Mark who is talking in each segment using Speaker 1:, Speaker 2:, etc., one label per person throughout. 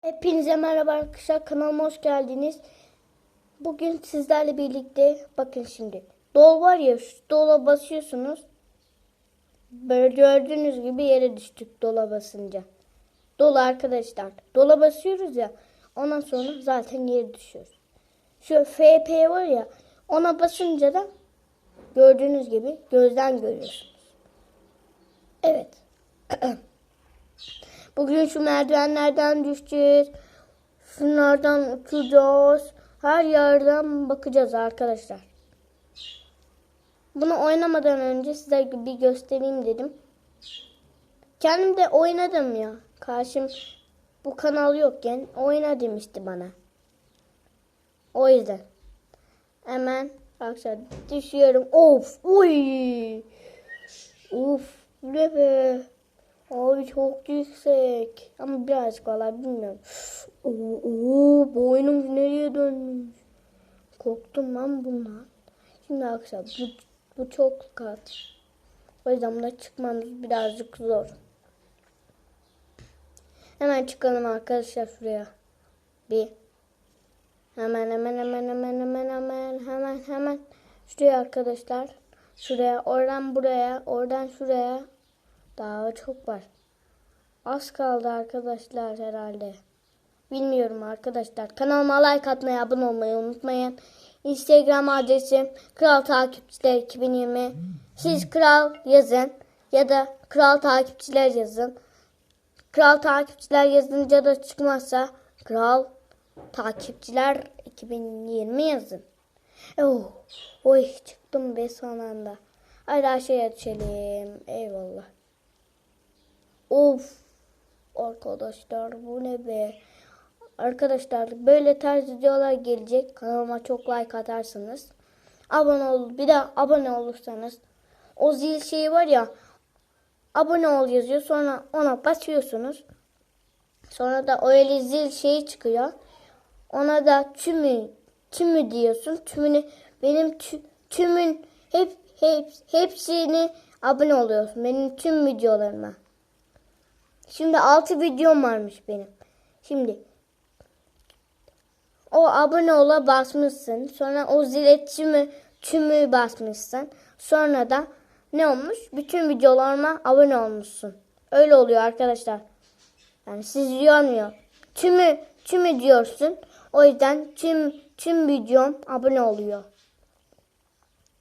Speaker 1: Hepinize merhaba arkadaşlar kanalıma hoş geldiniz. Bugün sizlerle birlikte bakın şimdi dol var ya şu dola basıyorsunuz. Böyle gördüğünüz gibi yere düştük dola basınca. Dolu arkadaşlar. Dola basıyoruz ya ondan sonra zaten yere düşüyoruz. Şu FP var ya ona basınca da gördüğünüz gibi gözden görüyorsunuz. Evet. Bugün şu merdivenlerden düşeceğiz. Şunlardan uçacağız. Her yerden bakacağız arkadaşlar. Bunu oynamadan önce size bir göstereyim dedim. Kendim de oynadım ya. Karşım bu kanal yokken oyna demişti bana. O yüzden. Hemen arkadaşlar düşüyorum. Of! Uy! Uf! Ne be? Abi çok yüksek. Ama birazcık valla bilmiyorum. Oo, oo, boynum nereye dönmüş? Korktum lan bundan. Şimdi arkadaşlar bu, bu çok kat. O yüzden buna çıkmamız birazcık zor. Hemen çıkalım arkadaşlar şuraya. Bir. Hemen hemen hemen hemen hemen hemen hemen hemen. Şuraya arkadaşlar. Şuraya oradan buraya oradan şuraya. Daha çok var. Az kaldı arkadaşlar herhalde. Bilmiyorum arkadaşlar. Kanalıma like atmayı, abone olmayı unutmayın. Instagram adresim Kral Takipçiler 2020. Siz Kral yazın ya da Kral Takipçiler yazın. Kral Takipçiler yazınca da çıkmazsa Kral Takipçiler 2020 yazın. Oh, oy çıktım be son anda. Hadi aşağıya düşelim. Eyvallah. Of. Arkadaşlar bu ne be. Arkadaşlar böyle tarz videolar gelecek. Kanalıma çok like atarsanız. Abone ol. Bir de abone olursanız. O zil şeyi var ya. Abone ol yazıyor. Sonra ona basıyorsunuz. Sonra da öyle zil şeyi çıkıyor. Ona da tümü tümü diyorsun. Tümünü benim tü, tümün hep, hep hepsini abone oluyorsun. Benim tüm videolarıma. Şimdi 6 videom varmış benim. Şimdi o abone ola basmışsın. Sonra o zile tümü, tümü basmışsın. Sonra da ne olmuş? Bütün videolarıma abone olmuşsun. Öyle oluyor arkadaşlar. Yani siz diyormuyor. Tümü, tümü diyorsun. O yüzden tüm tüm videom abone oluyor.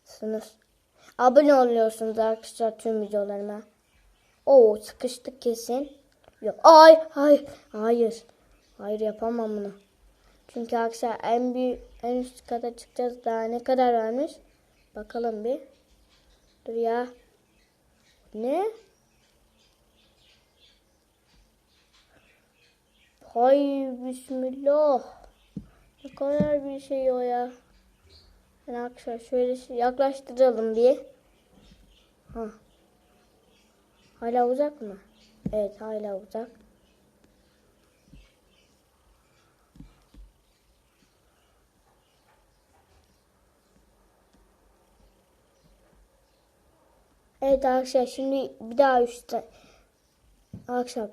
Speaker 1: Sınıf. Abone oluyorsunuz arkadaşlar tüm videolarıma. Oo sıkıştık kesin. Yok. Ay, hayır, hayır. Hayır yapamam bunu. Çünkü arkadaşlar en büyük, en üst kata çıkacağız. Daha ne kadar vermiş? Bakalım bir. Dur ya. Ne? Hay bismillah. Ne kadar bir şey o ya. Yani arkadaşlar şöyle yaklaştıralım bir. Ha. Hala uzak mı? Evet hala uzak. Evet arkadaşlar şimdi bir daha üstte. Arkadaşlar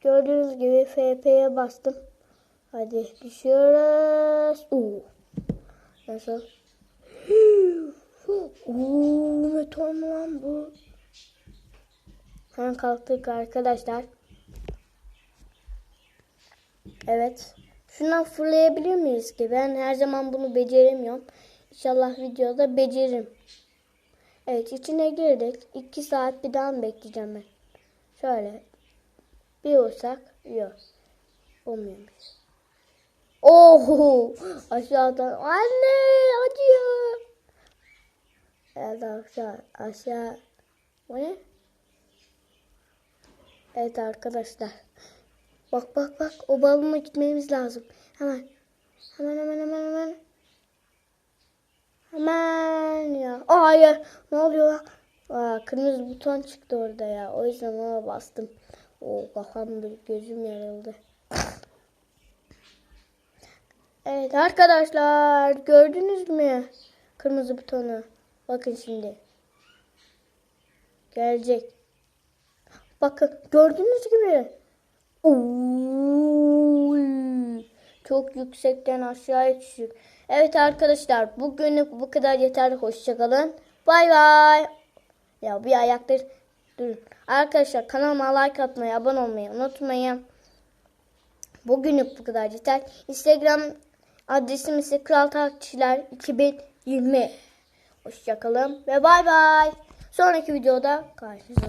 Speaker 1: gördüğünüz gibi FP'ye bastım. Hadi düşüyoruz. Oo. Nasıl? Oo, metal mu lan bu? Hemen kalktık arkadaşlar. Evet. Şundan fırlayabilir miyiz ki? Ben her zaman bunu beceremiyorum. İnşallah videoda beceririm. Evet içine girdik. 2 saat bir daha mı bekleyeceğim ben? Şöyle. Bir olsak yok. Olmuyormuş. Oh! Aşağıdan. Anne! Acıyor. Evet arkadaşlar aşağı. Bu ne? Evet arkadaşlar. Bak bak bak o balona gitmemiz lazım. Hemen. Hemen hemen hemen hemen. Hemen ya. Aa, hayır. Ne oluyor lan? Aa, kırmızı buton çıktı orada ya. O yüzden ona bastım. O kafam gözüm yarıldı. Evet arkadaşlar gördünüz mü kırmızı butonu? Bakın şimdi. Gelecek. Bakın gördüğünüz gibi. Oo, çok yüksekten aşağıya düşük. Evet arkadaşlar bugünlük bu kadar yeter. Hoşçakalın. Bay bay. Ya bir ayakta durun. Arkadaşlar kanalıma like atmayı, abone olmayı unutmayın. Bugünlük bu kadar yeter. Instagram adresim ise Kral Takipçiler 2020. Hoşçakalın ve bay bay. Sonraki videoda karşınızda.